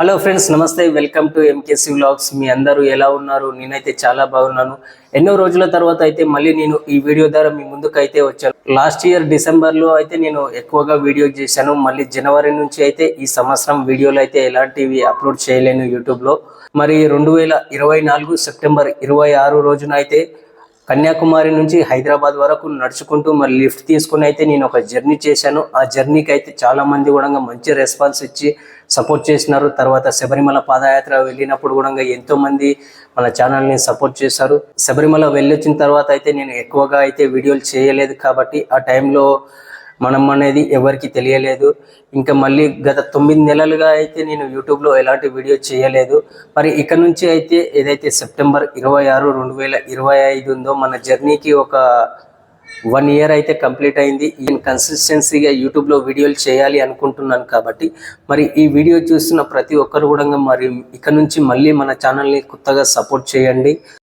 Hello friends నమస్తే welcome to MKC vlogs మీ అందరూ ఎలా ఉన్నారు? నేనైతే చాలా బాగున్నాను. ఎన్నో రోజుల తర్వాత అయితే మళ్ళీ నేను ఈ వీడియో ద్వారా మీ ముందుకు అయితే వచ్చాను. లాస్ట్ ఇయర్ డిసెంబర్లో అయితే నేను ఎక్కువగా వీడియో చేశాను. మళ్ళీ జనవరి నుంచి అయితే ఈ సంవత్సరం వీడియోలు అయితే ఎలాంటివి అప్లోడ్ చేయలేను యూట్యూబ్లో. మరి రెండు వేల ఇరవై నాలుగు సెప్టెంబర్ ఇరవై ఆరు రోజున అయితే కన్యాకుమారి నుంచి హైదరాబాద్ వరకు నడుచుకుంటూ మరి లిఫ్ట్ తీసుకుని అయితే నేను ఒక జర్నీ చేశాను. ఆ జర్నీకి అయితే చాలా మంది కూడా మంచి రెస్పాన్స్ ఇచ్చి సపోర్ట్ చేసినారు. తర్వాత శబరిమల పాదయాత్ర వెళ్ళినప్పుడు కూడా ఎంతో మంది మన ఛానల్ని సపోర్ట్ చేశారు. శబరిమల వెళ్ళొచ్చిన తర్వాత అయితే నేను ఎక్కువగా అయితే వీడియోలు చేయలేదు కాబట్టి ఆ టైంలో మనం అనేది ఎవరికి తెలియలేదు. ఇంకా మళ్ళీ గత తొమ్మిది నెలలుగా అయితే నేను యూట్యూబ్లో ఎలాంటి వీడియో చేయలేదు. మరి ఇక నుంచి అయితే ఏదైతే సెప్టెంబర్ ఇరవై ఆరు రెండు వేల ఇరవై ఐదు ఉందో మన జర్నీకి ఒక వన్ ఇయర్ అయితే కంప్లీట్ అయింది. నేను కన్సిస్టెన్సీగా యూట్యూబ్లో వీడియోలు చేయాలి అనుకుంటున్నాను కాబట్టి మరి ఈ వీడియో చూస్తున్న ప్రతి ఒక్కరు కూడా మరి ఇక నుంచి మళ్ళీ మన ఛానల్ని కొత్తగా సపోర్ట్ చేయండి.